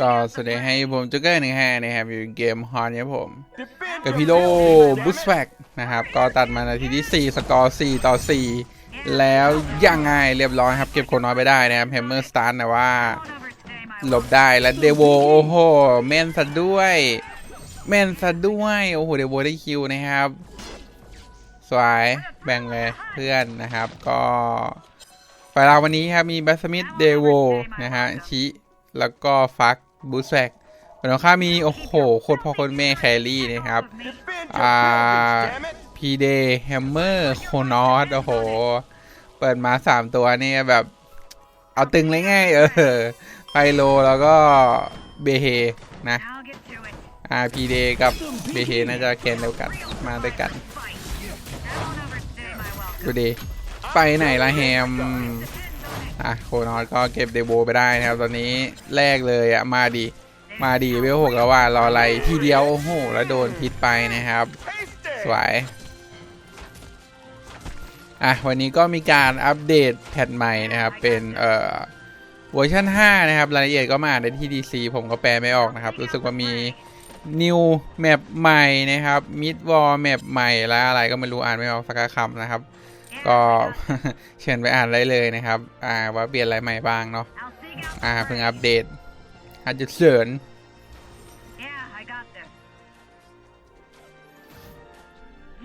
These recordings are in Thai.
ก็สวัสดีให้ผมจ็กเกอร์หนึ่งแฮนะครับอยู่เกมฮอนเนี่ยผม กับพี่โลบุสแฟกนะครับ ก็ตัดมานาทีที่ 4 สกอร์ 4 ต่อ 4 แล้วยังไงเรียบร้อยครับ เก็บคนน้อยไปได้นะครับแฮมเมอร์สตาร์แต่ว่าหลบได้แล้วเดโวโอ้โหแม่นซะด้วยแม่นซะด้วยโอ้โหเดโวได้คิวนะครับ สวยแบ่งเลยเพื่อนนะครับ ก็ฝ่ายเราวันนี้ครับมีบัสมิธเดโวนะฮะชิแล้วก็ฟัก บูสแฟกฝั่งตรงข้ามมี โอ้โหโคตรพ่อโคตรแม่แครี่นะครับ อ่าพีเดย์แฮมเมอร์โคนอสโอ้โห เปิดมาสามตัวนี่แบบ เอาตึงเลยง่าย เออไพโลแล้วก็เบเฮนะอ่าพีเดย์กับเบเฮน่าจะเคนเดียวกันมาด้วยกันดูดีไปไหนละแฮม อะโคนอสก็เก็บเดโบไปได้นะครับ ตอนนี้แรกเลยอะมาดีมาดีเวลหกแล้วว่ารออะไรทีเดียวโอ้โหแล้วโดนพิษไปนะครับ สวยอะวันนี้ก็มีการอัปเดตแพทใหม่นะครับ เป็นเอ่อเวอร์ชัน5 นะครับ รายละเอียดก็มาอ่านได้ที่ DC ผมก็แปลไม่ออกนะครับ รู้สึกว่ามี New Map ใหม่นะครับ Mid War Map ใหม่และอะไรก็ไม่รู้อ่านไม่ออกสักคำนะครับ ก็เชิญไปอ่านได้เลยนะครับ อ่าว่าเปลี่ยนอะไรใหม่บ้างเนาะอ่าเพิ่งอัปเดตฮัจจุเสริญ Yeah, I got this.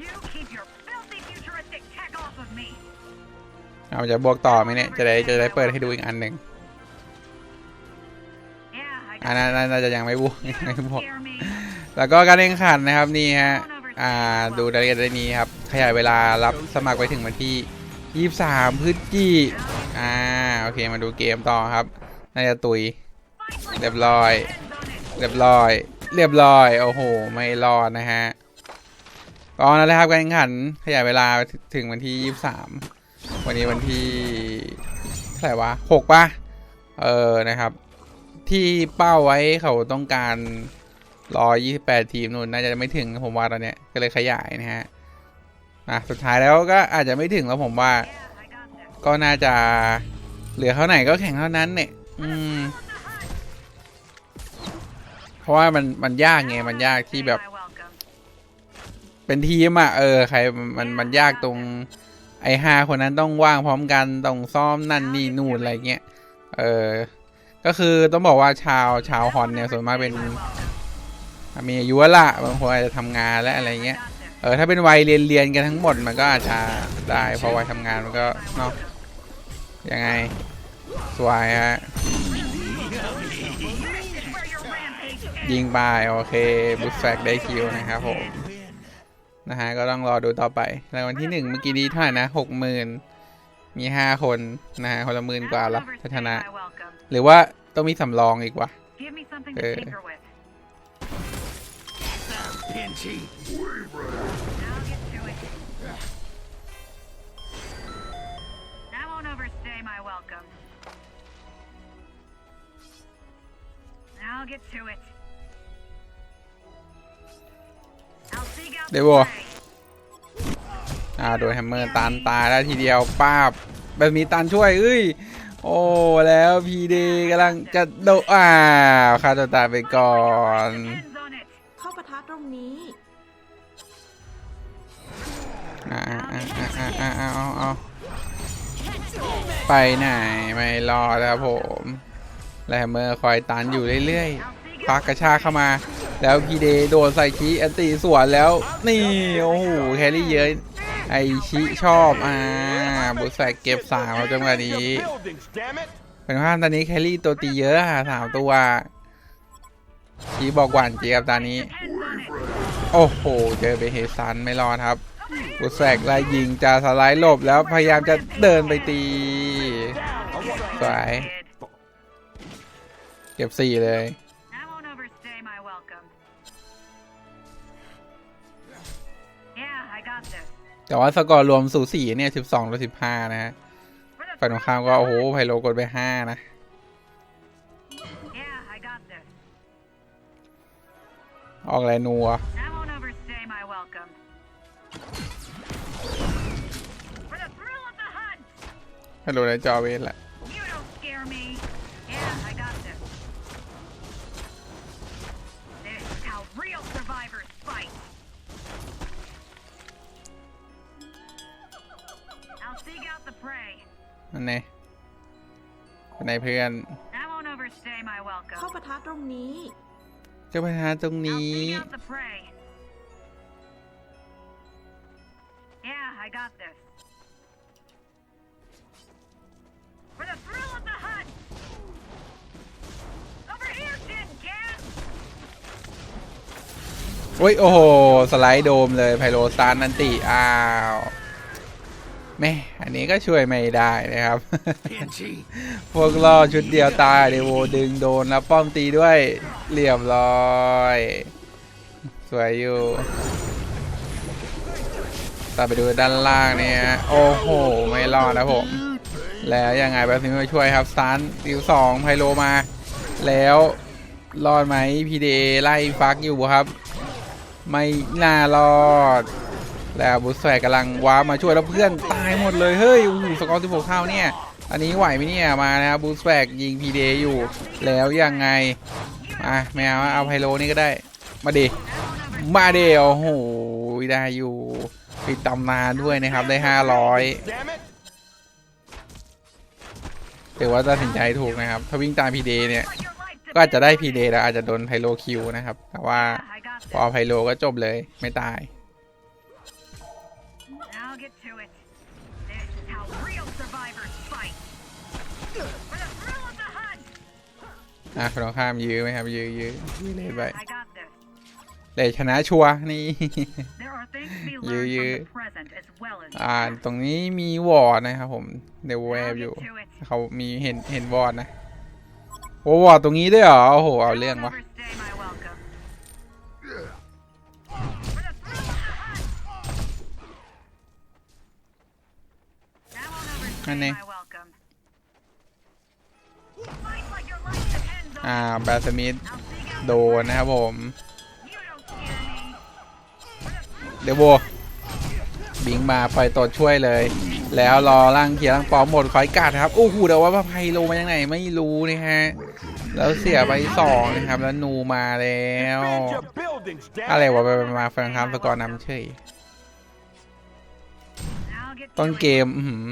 You keep your filthy futuristic tech off of me. เอาจะบวกต่อไหมเนี่ยจะได้จะได้เปิดให้ดูอีกอันหนึ่ง Yeah, I อัน got นั้นน่าจะยังไม่บวกยังไม่ this. บวก Scare me. แล้วก็การแข่งขันนะครับนี่ฮะ อ่าดูรายละเอียดได้นี้ครับ ขยายเวลารับสมัครไปถึงวันที่ 23 พฤศจิกอ่าโอเคมาดูเกมต่อครับน่าจะตุยเรียบร้อย เรียบร้อย เรียบร้อย โอ้โห ไม่รอดนะฮะก็นั่นแหละครับการแข่งขันขยายเวลาถึงวันที่ 23 วันนี้วันที่เท่าไหร่วะ6ป่ะ เออนะครับ ที่เป้าไว้เขาต้องการ ร้อ28ทีมนู่นน่าจะไม่ถึงผมว่าตอนเนี้ยก็เลยขยายนะฮะนะสุดท้ายแล้วก็อาจจะไม่ถึงแล้วผมว่า ก็น่าจะเหลือเท่าไหนก็แข่งเท่านั้นเนี่ยอืมเพราะว่ามันมันยากไงมันยากที่แบบ เป็นทีมอะเออใครมันมันยากตรง ไอฮาคนนั้นต้องว่างพร้อมกันต้องซ้อมนั่นนี่นู่นอะไรเงี้ยเออก็คือต้องบอกว่าชาวชาวฮอนเนี่ยส่วนมากเป็น มีอายุแล้วละบางคนอาจจะทำงานและอะไรเงี้ยเออถ้าเป็นวัยเรียนเรียนกันทั้งหมดมันก็อาจจะได้เพราะวัยทำงานมันก็เนาะยังไงสวยฮะยิงไปโอเคบุสแฟกได้คิวนะครับผมนะฮะก็ต้องรอดูต่อไปรางวัลที่หนึ่งเมื่อกี้นี้เท่าไหร่นะหกหมื่นมีห้าคนนะฮะคนละหมื่นกว่าละถ้าชนะ My welcome. หรือว่าต้องมีสำรองอีกวะ Give me something Pinchy! Now get to it. I won't overstay my welcome. Now get to it. I'll seek out the Devo. prey. อ่าโดนแฮมเมอร์ตันตายแล้วทีเดียวป้าบแบบมีตันช่วยเอ้ย โอ้แล้วพีเดกำลังจะโดนอ่าฆ่าตัวตายไปก่อน Ends on it. เข้าปะทะตรงนี้อ่าอ่าอ่าอ่าเอาเอาไปไหนไม่รอดแล้วผมแลมเมอร์คอยตันอยู่เรื่อยๆพักกระชากเข้ามา แล้วพีเดโดนใส่คีแอนตีสวนแล้ว นี่โอ้โหแครี่เยอะไอชิชอบอ่าบุษแสกเก็บสามจังหวะนี้ เป็นว่าตอนนี้แครี่ตัวตีเยอะอะสามตัวชีบอกหวานเจี๊ยบตอนนี้ โอ้โห เจอเบเฮซันไม่รอดครับบุแสกไล่ยิงจะสไลด์หลบแล้วพยายามจะเดินไปตีสวยเก็บสี่เลยแต่ว่าสกอร์รวมสูสีเนี่ยสิบสองต่อสิบห้านะฮะ ฝ่ายตรงข้ามก็ โอ้โห ไพโลกดไปห้านะ ออกอไรนัวฮัลโหลนายจอเวสแหละนั่นไงในเพื่อนเข้าปะทะตรงนี้ จะไปหาตรง I'll นี้ seek out the prey. Yeah, I got this. For the thrill of the hunt! Over here, Tin Can! โอ้ยโอ้โห สไลด์โดมเลยไพโรสตาร์นันติ อ้าวแม่อันนี้ก็ช่วยไม่ได้นะครับ PNG. พวกล่อชุดเดียวตายเดโวดึงโดนแล้วป้อมตีด้วย เรียบร้อย สวยอยู่ตามไปดูด้านล่างเนี่ยโอ้โห ไม่รอดนะผม แล้วยังไงแบบนี้มาช่วยครับสตันติวสองไพโลมา แล้วรอดไหมพีเดไล่ฟักอยู่ครับ ไม่น่ารอด แล้วบุสแฟกกำลังว้ามาช่วยแล้วเพื่อนตายหมดเลย เฮ้ยอ้สกอร์16เท่าเนี่ยอันนี้ไหวไหมเนี่ยมานะครับบูสแฟกยิงพีเดอยู่ แล้วยังไง อะไม่เอาเอาไพโลนี่ก็ได้ มาดิมาเดียวโอ้โหได้อยู่ปิดตำนานด้วยนะครับได้500 Damn it! ถือว่าตัดสินใจถูกนะครับ ถ้าวิ่งตามพีเดเนี่ย ก็อาจจะได้พีเดแล้วอาจจะโดนไพโลคิวนะครับ แต่ว่าพอไพโลก็จบเลยไม่ตาย อะคุณต้องข้ามยื้อไหมครับ ยื้อยื้อยื้อเลนไป I got this. เลยชนะชัวร์นี่ There are things to be You- learned you- from the present as well as the อ่า past. ตรงนี้มีวอร์ดนะครับผมเดวแว I'll บอยู่ get to it. เขามีเห็นเห็นวอร์ดนะโอ้วอร์ดตรงนี้ด้วยเหรอ โอ้โห เอา I เรื่อง won't วะ overstay my welcome. อ่าแบสมิธโดนนะครับผมเดวโวบิงมาปล่อยตดช่วยเลย แล้วรอร่างเขียร์ร่างปอมหมดคอยกัดครับ โอ้โหเดี๋ยวว่าไพโลมายังไงไม่รู้นะฮะ แล้วเสียไปสองนะครับ แล้วนูมาแล้ว อะไรวะไปมาฟังคำสกอร์นำเฉยต้นเกมอื้อหือ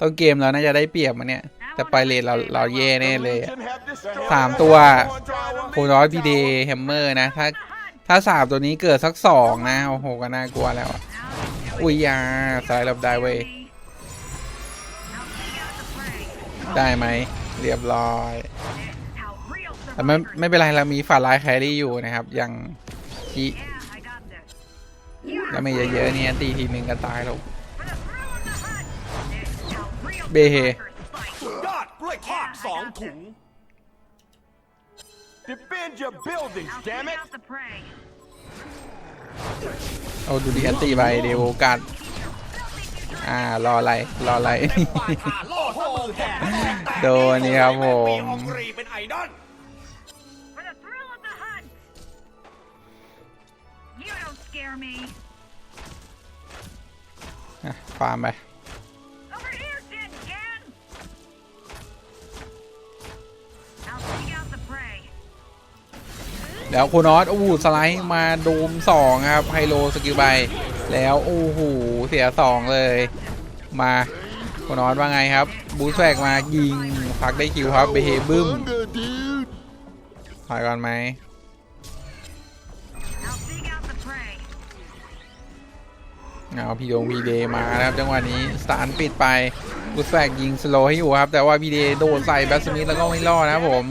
ต้นเกมเราน่าจะได้เปรียบมันเนี่ย แต่ไปเลนเราเราแย่แน่เลยอะ Legion have destroyed สามตัว Draw โคร้อยพีเดแฮมเมอร์นะ ถ้าถ้าสามตัวนี้เกิดสักสองนะ โอ้โห ก็น่ากลัวแล้วอะ I'll get to it. อุ้ยยาสายหลบได้เว้ย I'll seek out the prey. ได้ไหม เรียบร้อย This is how real แต่ไม่ survivors ไม่เป็นไรเรามีฝ่าลายแครี่อยู่นะครับอย่างที่ Yeah, I got this. You แล้วไม่เยอะๆเนี่ยตีทีหนึ่งก็ตายแล้ว For the thrill of the hunt. This is how real เบเฮ สองถุง Defend your buildings, I'll damn seek it! out the prey. เอาดูดิอันตีไปเดโวกัดอ่ารออะไร รออะไร โดนนี่ครับผม เป็นไอดอล For the thrill of the hunt. You don't scare me. อ่ะฟาร์มไป แล้วโคนอสโอ้โหสไลด์มาโดมสองครับไฮโลสกิลไปแล้วโอ้โหเสียสองเลย มาโคนอสว่าไงครับ บูสแฟกมายิงพักได้คิวครับเบเฮบึ้มถอยก่อนไหมเอาพีโดงพีเดมานะครับจังหวะนี้สตาร์ปิดไปบูสแฟกยิงสโลให้อยู่ครับ แต่ว่าพีเดโดนใส่แบสมิธแล้วก็ไม่รอดนะครับผม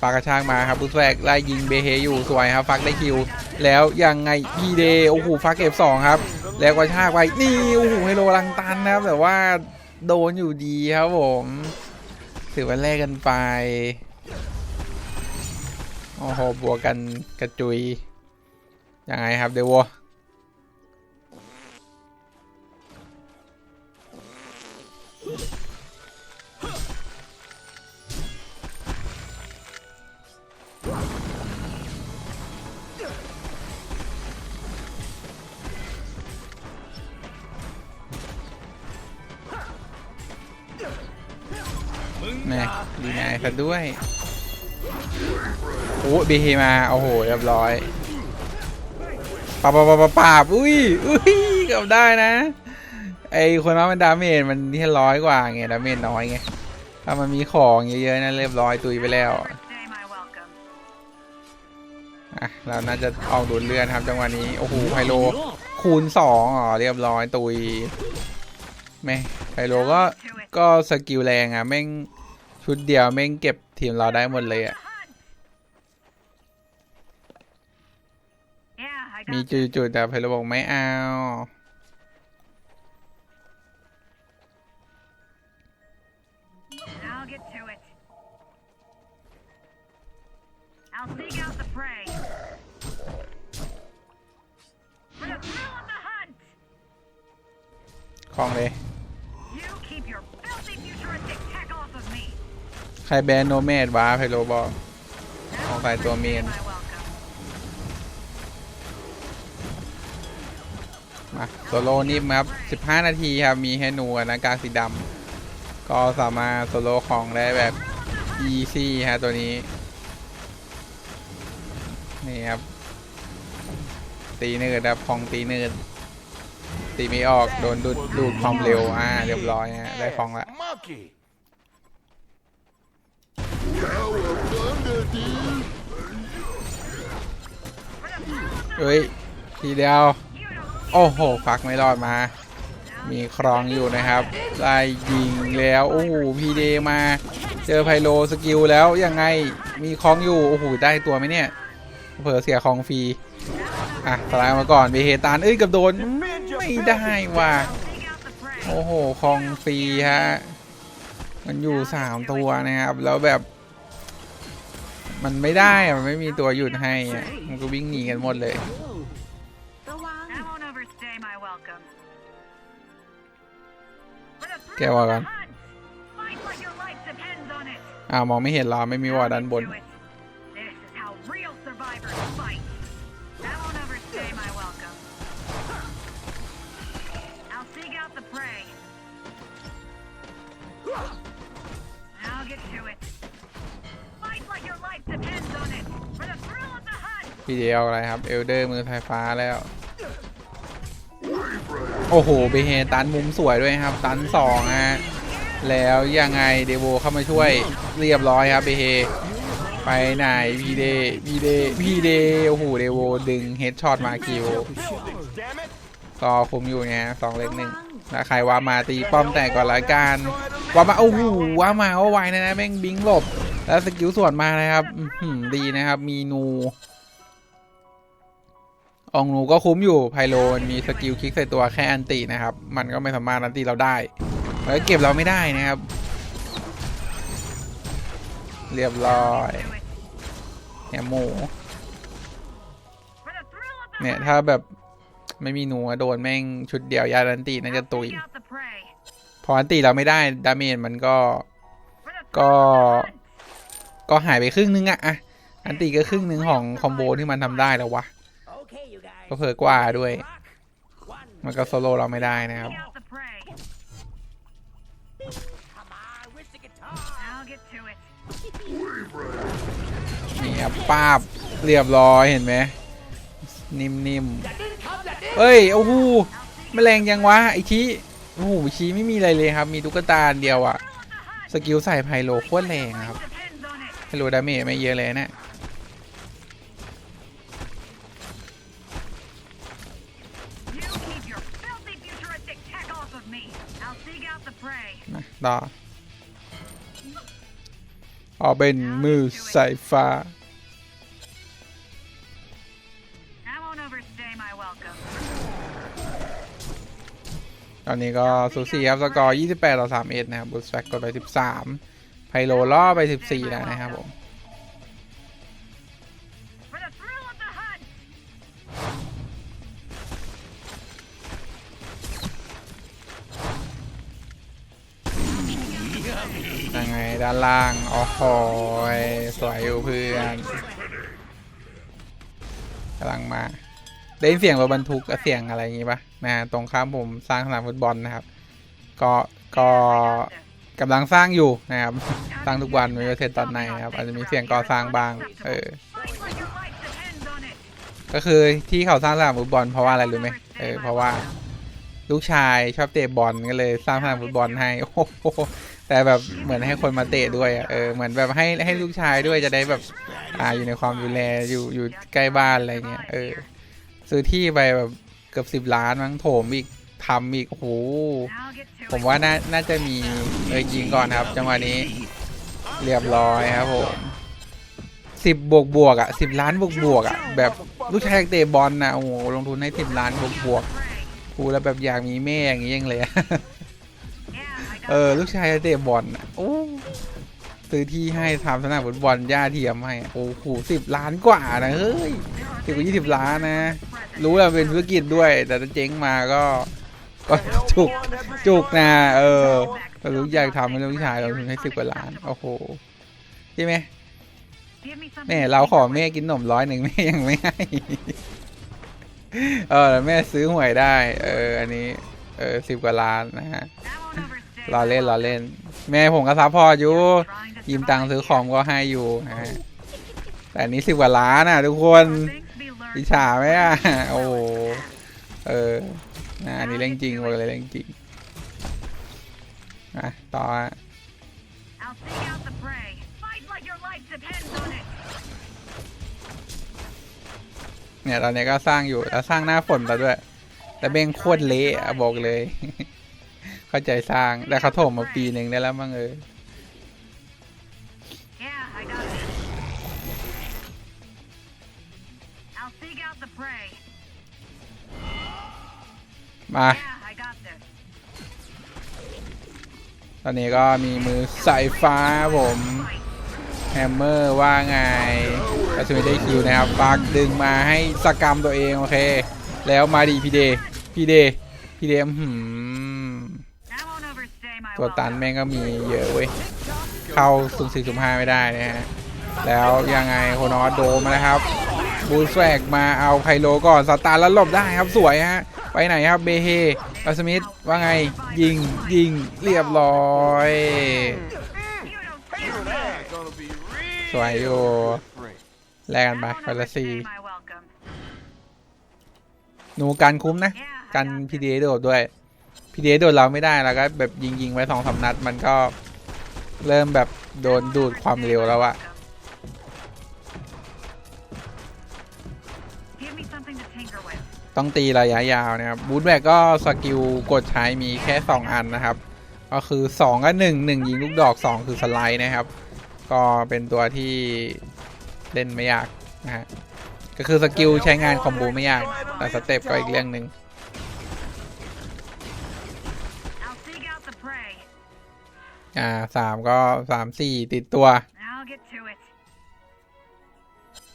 ปากกระชากมาครับบูสแฟกไล่ยิงเบเฮอยู่สวยครับฟักได้คิว แล้วยังไงพีเดโอ้โหฟักเก็บสองครับ แล้วก็ชากไปนี่โอ้โหไฮโลลังตันนะครับ แต่ว่าโดนอยู่ดีครับผมถือว่าแลกกันไปโอ้โหบวกกันกระจุยยังไงครับเดวอ แม่ดีนายซะด้วยโอ้บีเฮมาโอ้โหเรียบร้อยปาบปาบปาบปาอุ้ยอุ้ยเกือบได้นะ ไอคนนั้นมันดาเมจมันแค่ร้อยกว่าไงดาเมจน้อยไงถ้ามันมีของเยอะๆนั่นเรียบร้อยตุยไปแล้วอะเราน่าจะออกดูดเลือนครับจังหวะนี้โอ้โหไพโลคูณสองอ๋อเรียบร้อยตุยแม่ไพโลก็ก็สกิลแรงอะแม่ง ชุดเดียวแม่งเก็บทีมเราได้หมดเลยอะมีจุดๆแต่เพลบอกไม่เอาคลองเลย รแบนโนเมดวะไพโลบอก Now Oh, by overstay domain. my welcome. มาโซโลนิ่มครับ 15 นาทีครับ มีให้หนูกับหน้ากาสีดำก็สามารถโซโลของได้แบบ easy ฮะตัวนี้ นี่ครับ ตีเนืดครับของตีเนืดตีไม่ออก โดนดูดดูดความเร็ว อ่า เรียบร้อยฮะ ได้ฟองละ เฮ้ย ทีเดียว โอ้โหฟักไม่รอดมา มีครองอยู่นะครับไล่ยิงแล้ว โอ้โหพีเดมา เจอไพโลสกิลแล้วยังไง มีครองอยู่ โอ้โห ได้ตัวไหมเนี่ย เผลอเสียครองฟรี อะสลด์มาก่อนเบเฮตานเอ้ยกับโดน ไม่ได้ว่ะ โอ้โห ครองฟรีฮะ มันอยู่สามตัวนะครับ แล้วแบบ มันไม่ได้อะมันไม่มีตัวหยุดให้อะมันก็วิ่งหนีกันหมดเลยแกว่ากันอ้าวมองไม่เห็นเหรไม่มีว่าด้านบน พี่เดียวอะไรครับ เอลเดอร์มือไฟฟ้าแล้ว โอ้โหเบเฮตันมุมสวยด้วยครับ ตันสองฮะ แล้วยังไงเดโวเข้ามาช่วยเรียบร้อยครับเบเฮไปไหนพีเดพีเดพีเดโอ้โหเดโวดึงเฮดช็อตมาคิว Buildings, damn it. ก็คุมอยู่เนี่ยสองเล็กหนึ่งแล้วใครว่ามาตีป้อมแตกก่อนละกันว่ามาโอ้โหว่ามาว่าไวนะนะแม่งบิงหลบ แล้วสกิลส่วนมานะครับดีนะครับ มีนู อองนูก็คุ้มอยู่ไพโลมันมีสกิลคลิกใส่ตัวแค่อันตินะครับ มันก็ไม่สามารถอันติเราได้มันก็เก็บเราไม่ได้นะครับ เรียบร้อย Do it. แหมหมูเนี่ยถ้าแบบไม่มีหนูโดนแม่งชุดเดียวยาดันติน่าจะตุยพออันติเราไม่ได้ดาเมจมันก็ก็ ก็หายไปครึ่งนึงอะอะอันติก็ครึ่งนึงของคอมโบที่มันทำได้แล้ววะ ก็เผลอกว่าด้วย มันก็โซโลเราไม่ได้นะครับ Seek out the prey. come on, where's the guitar? I'll get to it. นี่ครับป้าบเรียบร้อยเห็นไหม นิ่มๆเฮ้ย โอ้โหแมลงยังวะไอชี้โอ้โหชี้ไม่มีอะไรเลยครับ มีตุ๊กตาเดียวอะสกิลใส่ไพโลโคตรแรงครับไพโลดาเมจไม่เยอะเลยนะ ต่อเอาเป็นมือสายฟ้า I won't overstay my welcome. ตอนนี้ก็สูสีครับ สกอร์ 28 ต่อ 31 นะครับบูสแฟกกดไป 13 ไพโลล่อไป 14 แล้วนะครับผม ยังไงด้านล่างโอ้โหยสวยอยู่เพื่อนกำลังมา ได้ยินเสียงรถบรรทุกเสียงอะไรอย่างงี้ปะนะตรงข้ามผมสร้างสนามฟุตบอลนะครับ ก็ก็กำลังสร้างอยู่นะครับ สร้างทุกวันไม่ว่าเสร็จตอนไหนครับ อาจจะมีเสียงก่อสร้างบ้าง เออ ก็คือที่เขาสร้างสนามฟุตบอลเพราะว่าอะไรรู้ไหมเออเพราะว่าลูกชายชอบเตะบอลก็เลยสร้างสนามฟุตบอลให้ โอ้โห แต่แบบเหมือนให้คนมาเตะด้วยอะเออเหมือนแบบให้ให้ลูกชายด้วยจะได้แบบ อ่าอยู่ในความดูแลอยู่อยู่ใกล้บ้านอะไรเงี้ยเออ ซื้อที่ไปแบบเกือบสิบล้านมั้งโถมอีกทำอีกโอ้โหผมว่าน่าน่าจะมีเออยิงก่อนครับ จังหวะนี้เรียบร้อยครับผมสิบบวกบวกอะสิบล้านบวกบวกอะแบบลูกชายเตะบอลนะโอ้โหลงทุนให้สิบล้านบวกบวกกูแล้วแบบอยากมีแม่อย่างนี้ยังเลย เออ ลูกชายเตะบอลอะโอ้ซื้อที่ให้ทำสนามฟุตบอลย่าเทียมให้โอ้โหสิบล้านกว่านะเฮ้ยสิบกว่ายี่สิบล้านนะ รู้แล้วเป็นธุรกิจด้วย แต่ถ้าเจ๊งมาก็ก็จุกจุกนะเออแต่ลูกอยากทำให้ลูกชายเราทุนให้สิบกว่าล้านโอ้โหใช่ไหมแม่เราขอแม่กินขนมร้อยหนึ่งแม่ยังไม่ให้เออแม่ซื้อหวยได้ เออ อันนี้ เออสิบกว่าล้านนะฮะ รอเล่น my รอ welcome. เล่น แม่ผมก็ซัพพอร์ตอยู่ Trying to ยืมตังค์ survive ซื้อ here. ของก็ให้อยู่นะฮะแต่อันนี้สิบกว่าล้านอะ ทุกคน More things to be learned อิจฉาไหมอะ from โอ้โห knowledge path. เออนะอันนี้เรื่องจริงบอกเลยเรื่องจริงอะต่อฮะ I'll seek out the prey. Fight like your life depends on it. เนี่ยตอนนี้ก็สร้างอยู่แล้วสร้างหน้าฝนแล้วด้วย แต่เบงโคตรเละอะบอกเลย เข้าใจสร้างแต่เขาถมมาปีหนึ่งได้แล้วมั้งเออมา ตอนนี้ก็มีมือสายฟ้าผมแฮมเมอร์ว่าไงก็จะไม่ได้คิวนะครับปากดึงมาให้สกรรมตัวเอง โอเค แล้วมาดีพีเด พีเด พีเดหืม That won't overstay my ตัวตันแม่งก็มีเยอะเว้ย เข้าสุ่มสี่สุ่มห้าไม่ได้นะฮะ แล้วยังไงโคนอสโดมาแล้วครับ บูสแวกมาเอาไคโลก่อนสตาร์แล้วหลบได้ครับสวยฮะ ไปไหนครับเบเฮอัสมิธว่าไงยิงยิงเรียบร้อย สวยอยู่แลกกันไป That คน won't ละสี่ overstay my welcome. หนูกันคุ้มนะ กันพีดีโดดด้วย พีดีโดดเราไม่ได้แล้วก็แบบยิงยิงๆไว้สองสามนัด มันก็เริ่มแบบโดนดูดความเร็วแล้วอะต้องตีระยะยาวนะครับบูทแบกก็สกิลกดใช้มีแค่ 2 อันนะครับ ก็คือ 2 ก็ 1 1 ยิงลูกดอก 2 คือสไลด์นะครับ ก็เป็นตัวที่เล่นไม่ยากนะฮะก็คือสกิลใช้งานคอมโบไม่ยาก แต่สเต็ปก็อีกเรื่องหนึ่ง อ่าสามก็สามสี่ติดตัว I'll get to it.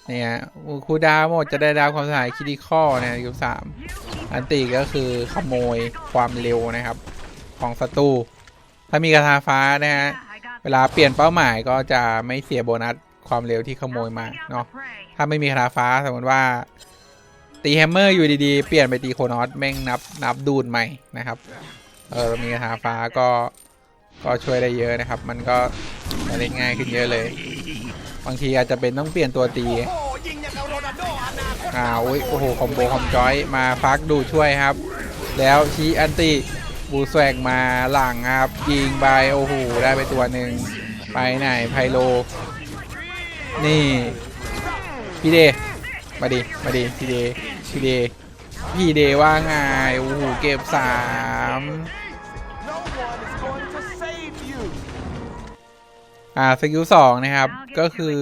เนี่ยคูลดาวน์หมดจะได้ดาวความเสียหายคิดิคอเนี่ยคิวสาม You keep อันตีก็คือขโมยความเร็วนะครับ ของศัตรูถ้ามีกระทาฟ้านะฮะ Yeah, I got เวลาเปลี่ยนเป้าหมายก็จะไม่เสียโบนัสความเร็วที่ขโมย I'll มา seek out เนาะ the prey. ถ้าไม่มีคาถาฟ้าสมมติว่า ตีแฮมเมอร์อยู่ดีๆ เปลี่ยนไปตีโคนอสแม่งนับนับดูดใหม่นะครับ เออมีคาถาฟ้าก็ ก็ช่วยได้เยอะนะครับ มันก็จะเล่นง่ายขึ้นเยอะเลย บางทีอาจจะเป็นต้องเปลี่ยนตัวตีอ้างกับโอ้โหคอมโบคอมจอยมาฟักดูช่วยครับ แล้วชี้อันติบูแวกมาหลังครับยิงไปโอ้โหได้ไปตัวหนึ่งไปไหนไพโล นี่พี่เดมาดิมาดิพี่เดพี่เดพี่เดว่าไงโอ้โหเก็บสาม อ่าสกิลสองนะครับ ก็คือ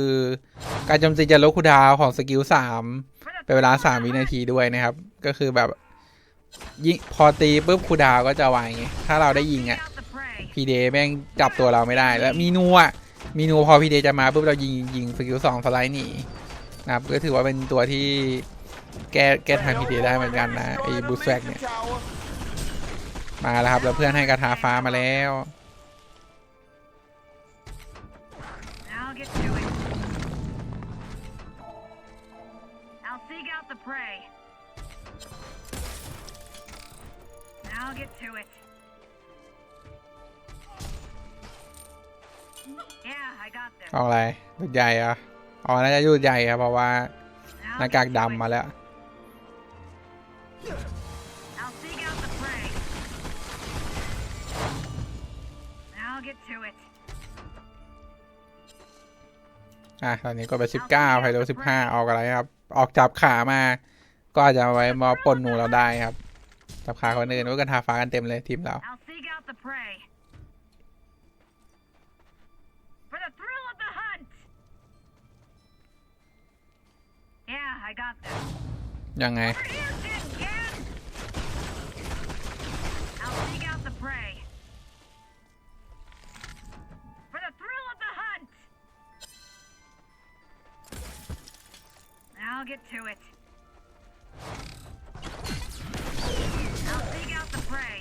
การโจมตีจะลดคูลดาวน์ของสกิลสาม For the เป็นเวลา3วินาทีด้วยนะครับ ก็คือแบบยิงพอตีปุ๊บคูลดาวน์ก็จะไวไงถ้าเราได้ยิง seek อะ out the prey. พีเดแม่งจับตัวเราไม่ได้ แล้วมีนัวมีนัวพอพีเดจะมาปุ๊บเรายิงยิงสกิลสองสไลด์หนีนะครับก็ถือว่าเป็นตัวที่แก้แก้ทางพีเดได้เหมือนกันนะไอ้บูสแวกเนี่ยมาแล้วครับแล้วเพื่อนให้กระทาฟ้ามาแล้ว prey. I'll get to it. เอาอะไรยุดใหญ่อะอ๋อน่าจะยุดใหญ่ครับเพราะว่าหน้ากากดำมาแล้วอะตอนนี้ก็ไป 19ไพโล15 ออกอะไรครับ ออกจับขามา ก็อาจจะเอาไว้มาปนหนูเราได้ครับ จับขาคนอื่นก็กันทาฟ้ากันเต็มเลยทีมเรา I'll seek out the prey. For the thrill of the hunt! Yeah, I got this. ยังไง Over here, Tin Can! I'll seek out the prey. I'll get to it. I'll seek out the prey.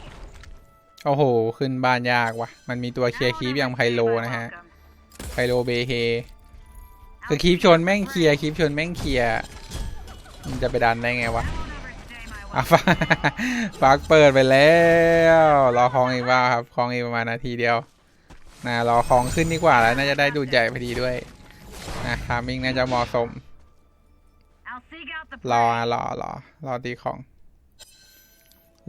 โอ้โห ขึ้นบ้านยากว่ะ มันมีตัวเคลียร์คีปอย่างไพโลนะฮะ ไพโลเบเฮคือคีปชนแม่งเคลียร์คีปชนแม่งเคลียร์มันจะไปดันได้ไงวะอะฟ้าฟักเปิดไปแล้ว รอคลองอีกว่าครับคลองอีกประมาณนาทีเดียวนะรอคลองขึ้นดีกว่าแล้ว น่าจะได้ดูดใหญ่พอดีด้วยนะทามิ่งน่าจะเหมาะสม รอรอรอรอตีของ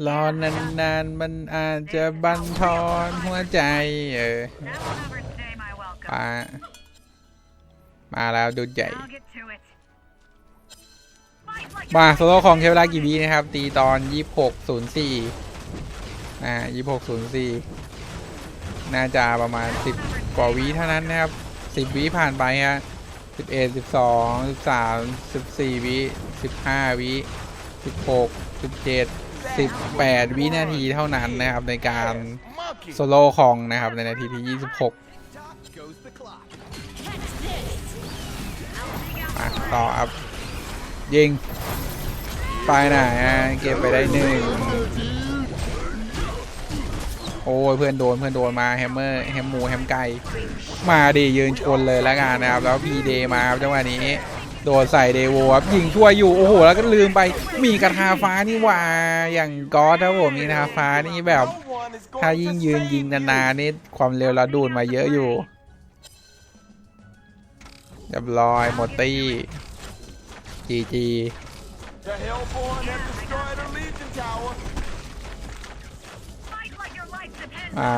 รอนานๆมันอาจจะบันทอนหัวใจ เออมามาแล้วดูดใหญ่ มาโซโล่ของใช้เวลากี่วินะครับ ตีตอน 26.04นะ26.04 น่าจะประมาณ 10 กว่าวิเท่านั้นนะครับ 10วิผ่านไปฮะ 11 12 13 14วิ15วิ16 17 18วินาทีเท่านั้นนะครับในการโซโล่ของนะครับในนาทีที่26 Top goes the clock. มาต่อครับยิงไปไหนอะเก็บไปได้หนึ่ง โอ้ยเพื่อนโดนเพื่อนโดนมาแฮมเมอร์แฮมหมูแฮมไก่มาดิยืนชนเลยแล้วกันนะครับ แล้วพีเดมาจังหวะนี้ โดนใส่เดวครับยิงช่วยอยู่โอ้โหแล้วก็ลืมไปมีกระทาฟ้านี่ว่าอย่างก๊อสครับผมมีกระทาฟ้านี่แบบ ถ้ายิ่งยืนยิงนานๆนี่ความเร็วเราดูดมาเยอะอยู่เรียบร้อยหมดตี้จีจี อ่า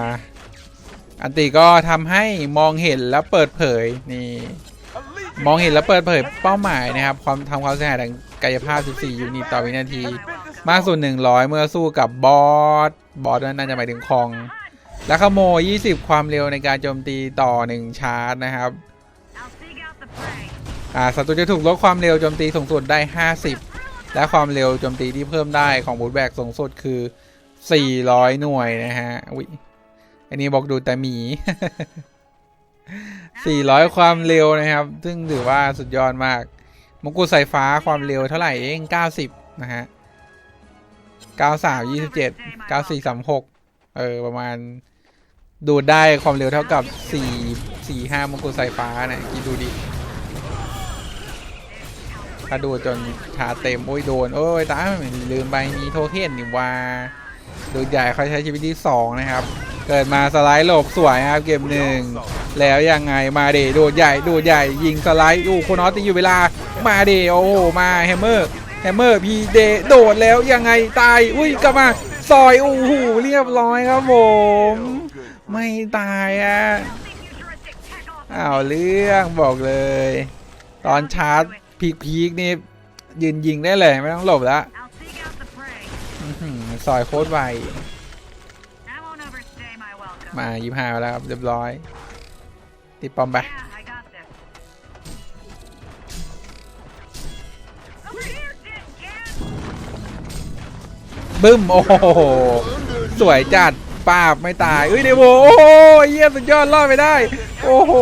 อันติก็ทำให้มองเห็นและเปิดเผยนี่มองเห็นและเปิดเผยเป้าหมายนะครับ ความทำความเสียหายทางกายภาพ 14 ยูนิตต่อวินาที มากสุด 100 เมื่อสู้กับบอสบอสนั่นน่าจะหมายถึงคอง และขโมย 20 ความเร็วในการโจมตีต่อ 1 ชาร์จนะครับอ่าศัตรูจะถูกลดความเร็วโจมตีสูงสุดได้ 50 และความเร็วโจมตีที่เพิ่มได้ของบูทแบกสูงสุดคือ 400 หน่วยนะฮะอุ๊ย อันนี้บอกดูแต่หมี 400 ความเร็วนะครับ ซึ่งถือว่าสุดยอดมาก มงกุฎสายฟ้าความเร็วเท่าไหร่เอง 90 นะฮะ 93 27 94 36 เออ ประมาณ ดูดได้ความเร็วเท่ากับ 4 4 5มงกุฎสายฟ้านะคิดดูดิถ้าดูจนชาร์จเต็ม โอ้ย โดน โอ้ย ตายลืมไปมีโทเค็นนี่ว่า ดูใหญ่เขาใช้ชีวิตที่2นะครับ เกิดมาสไลด์หลบสวยครับเกมหนึ่งแล้วยังไงมาเดโดดใหญ่โดดใหญ่ ยิงสไลด์อู้โคนอสตีอยู่เวลามาเดโอ้โหมาแฮมเมอร์แฮมเมอร์พีเดโดดแล้วยังไงตายอุ้ยกลับมาซอยโอ้โหเรียบร้อยครับผมไม่ตายอะอ้าวเรื่องบอกเลย ตอนชาร์จพีคๆนี่ยืนยิงได้เลยไม่ต้องหลบแล้ว ซอยโคตรไว มายี่ห้าแล้วครับ เรียบร้อย ติดปอมไปบึ้ม โอ้โห สวยจัดปาบไม่ตายเอ้ยเดโวโอ้โหเยี่ยมสุดยอดรอดไปได้ โอ้โห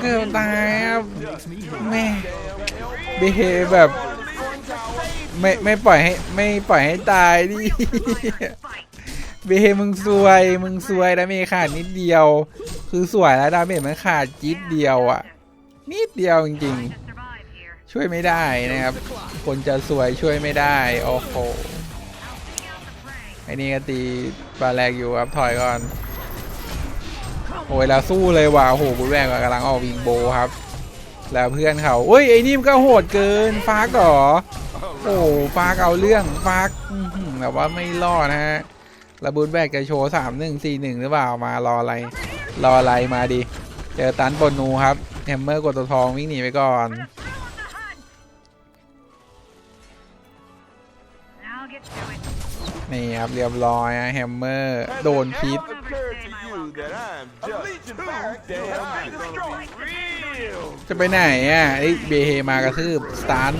เกือบตายครับแม่เบเฮแบบ ไม่ไม่ปล่อยให้ไม่ปล่อยให้ตายดิเบเฮมึงซวยมึงซวยดาเมจขาดนิดเดียว คือสวยแล้วดาเมจมันขาดจิ๊ดเดียวอะ นิดเดียวจริงๆ ช่วยไม่ได้นะครับ คนจะสวยช่วยไม่ได้ โอ้โหไอ้นี่ก็ตีปลาแรกอยู่ครับถอยก่อนโอ้ยแล้วสู้เลยว่ะโอ้โหบุญแรกกำลังออกวิงโบครับ แล้วเพื่อนเขาเอ้ยไอ้นี่มันก็โหดเกินฟากเหรอ โอ้ฟากเอาเรื่องฟากแบบว่าไม่รอดนะฮะแล้วบุญแบกจะโชว์สามหนึ่งสี่หนึ่งหรือเปล่ามารออะไร รออะไรมาดิเจอตันบนนูครับแฮมเมอร์กดตัวทองวิ่งหนีไปก่อนนี่ครับเรียบร้อยแฮมเมอร์ Has โดนพิษจะไปไหนอะไอ้เบเฮมากระทืบสตัน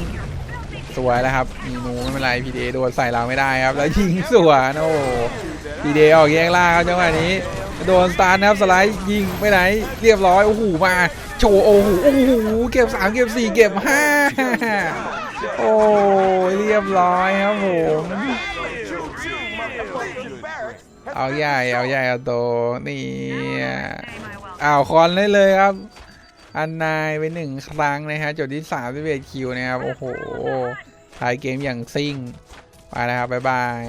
สวยแล้วครับมีนูไม่เป็นไรพีเดโดนใส่เราไม่ได้ครับ แล้วยิงสวนโอ้พีเดออกแยกล่าครับจังหวะนี้ โดนสตันครับสไลด์ยิงไปไหน เรียบร้อยโอ้โหมาโชว์โอ้โหโอ้โหเก็บสามเก็บสี่เก็บห้าโอ้เรียบร้อยครับผมเอาใหญ่เอาใหญ่เอาโตนี่ Now pay my welcome. อ้าคอนได้เลยครับ อันนายไปหนึ่งครั้งนะฮะจดที่สามสิบเอ็ดคิวนะครับ โอ้โหท้ายเกมอย่างซิ่ง ไปนะครับ บ๊ายบาย